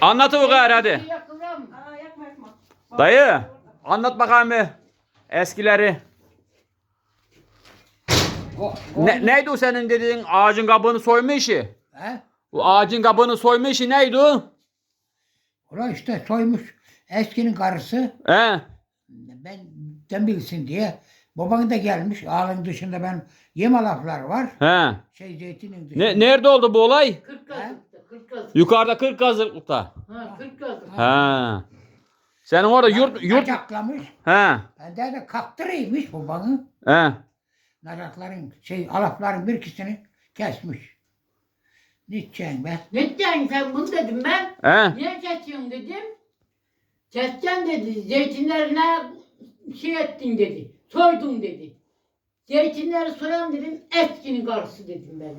Anlat o gayrı hadi. Dayı anlat bakalım bir eskileri. O, Ne, neydi o senin dediğin ağacın kabuğunu soyma işi? He? Bu ağacın kabuğunu soyma işi neydi o? Ulan işte soymuş eskinin karısı. He? Ben den bilsin diye. Baban da gelmiş. Ağların dışında ben yema laflar var. He. Şey zeytinin dışında. Ne, nerede oldu bu olay? 40 kazıkta. 40 kazık. Yukarıda 40 kazıklıkta. Ha 40 kazık. He. Senin orada yurt yurt Nacaklamış. he. Ben de, de kaktırıymış babanı. He. Nacakların şey alafların bir ikisini kesmiş. Ne içeceksin be? Ne diyorsun sen bunu dedim ben. He. Niye kesiyorsun dedim. Keseceksin dedi. Zeytinlerine şey ettin dedi. Soydun dedi. Zeytinleri soyan dedim. Eskinin karısı dedim ben.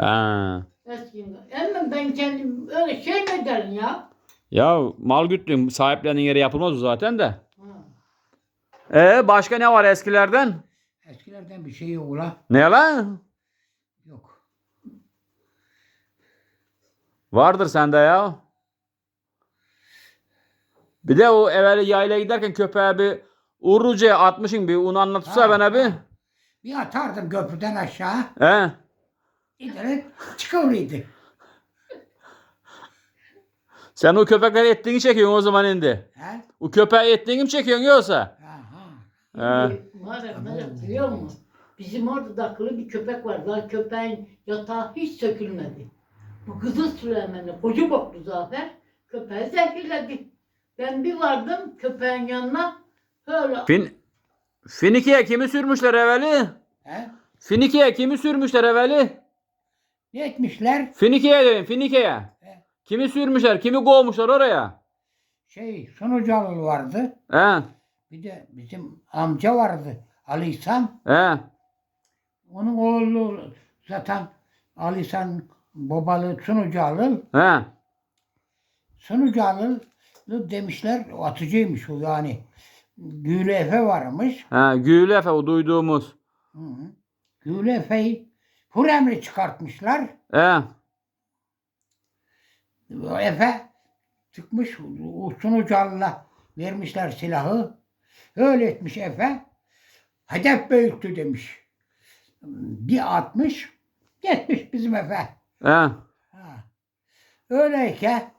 He. Eskinin Ama ben kendim öyle şey mi ederim ya? Ya mal güttün sahiplerinin yeri yapılmaz o zaten de. Ee başka ne var eskilerden? Eskilerden bir şey yok ula. Ne lan? Yok. Vardır sende ya. Bir de o evvel yaylaya giderken köpeğe bir Urrucu'ya atmışın bir onu anlatırsa Ha, bana bir. Bir atardım köprüden aşağı. He. İnternet çıkıveriydi. Sen o köpekleri ettiğini çekiyorsun o zaman indi. He? O köpeği ettiğini mi çekiyorsun yoksa? Aha. He. Ne biliyor musun? Bizim orada da akıllı bir köpek var. Daha köpeğin yatağı hiç sökülmedi. Bu Kızıl Süleyman'la koca boklu Zafer köpeği zehirledi. Ben bir vardım köpeğin yanına öyle Fin Finike'ye kimi sürmüşler evveli? He? Finike'ye kimi sürmüşler evveli? Ne etmişler? Finike'ye dedim Finike'ye. He. Kimi sürmüşler, kimi kovmuşlar oraya? Şey Sunucalı vardı. He. Bir de bizim amca vardı. Ali İhsan. He. Onun oğlu zaten Ali İhsan babalı Sunucalı. He. Sunucalı demişler atıcıymış o yani. Gülü Efe varmış. He. Gül Efe o duyduğumuz. Hı hı. Gülü Efe'yi hur emri çıkartmışlar. He. Efe çıkmış o Sunucalı'na vermişler silahı. Öyle etmiş Efe. Hedef büyüktü demiş. Bir atmış. Gitmiş bizim Efe. He. Ha. Öyleyken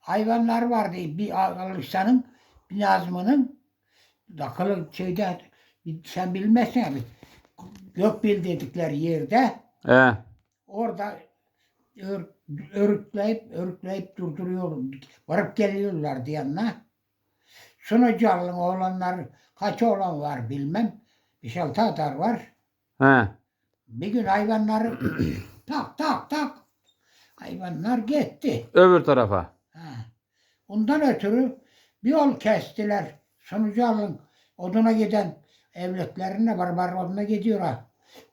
hayvanlar vardı. Bir Alışsan'ın, bir Nazım'ın akıllı şeyde sen bilmezsin abi. Gökbil dedikleri yerde He. orada ör, örükleyip örükleyip durduruyor. Varıp geliyorlardı yanına. Sunucalı'nın oğlanları kaç oğlan var bilmem. Bir şey atar var. He. Bir gün hayvanları tak tak tak hayvanlar gitti. Öbür tarafa. Ha. Ondan ötürü bir yol kestiler. Sonucu alın. Oduna giden evletlerine barbar oduna gidiyor ha.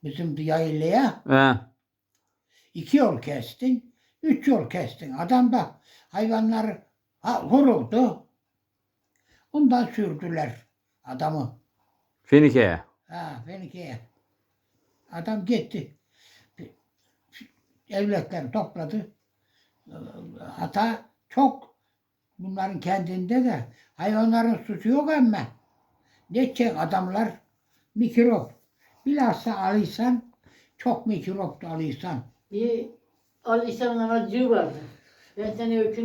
Bizim yaylaya. He. iki yol kestin. Üç yol kestin. Adam da hayvanlar ha, vuruldu. Ondan sürdüler adamı. Finike'ye. Ha, Fenike'ye. Adam gitti. Evletleri topladı. Hata çok. Bunların kendinde de hayvanların suçu yok ama. Ne edecek adamlar? Mikrop. Bilhassa alıysan çok mikroptu alıysan. bir Ali İhsan'ın aracı vardı. Ben seni öykünü